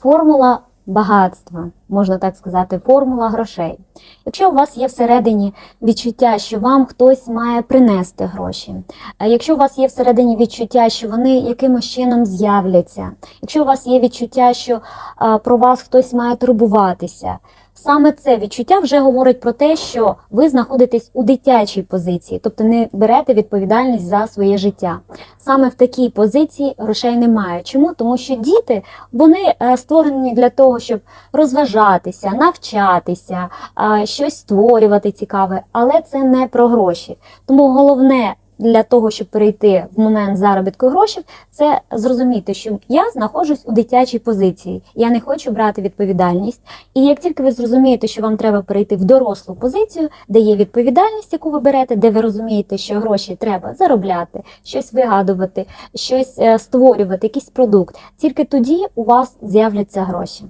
формула багатства, можна так сказати, формула грошей. Якщо у вас є всередині відчуття, що вам хтось має принести гроші, якщо у вас є всередині відчуття, що вони якимось чином з'являться, якщо у вас є відчуття, що про вас хтось має турбуватися, саме це відчуття вже говорить про те, що ви знаходитесь у дитячій позиції, тобто не берете відповідальність за своє життя. Саме в такій позиції грошей немає. Чому? Тому що діти вони е, створені для того, щоб розважатися, навчатися, щось створювати цікаве, але це не про гроші. Тому головне для того, щоб перейти в момент заробітку грошей, це зрозуміти, що я знаходжусь у дитячій позиції, я не хочу брати відповідальність. І як тільки ви зрозумієте, що вам треба перейти в дорослу позицію, де є відповідальність, яку ви берете, де ви розумієте, що гроші треба заробляти, щось вигадувати, щось е, створювати, якийсь продукт, тільки тоді у вас з'являться гроші.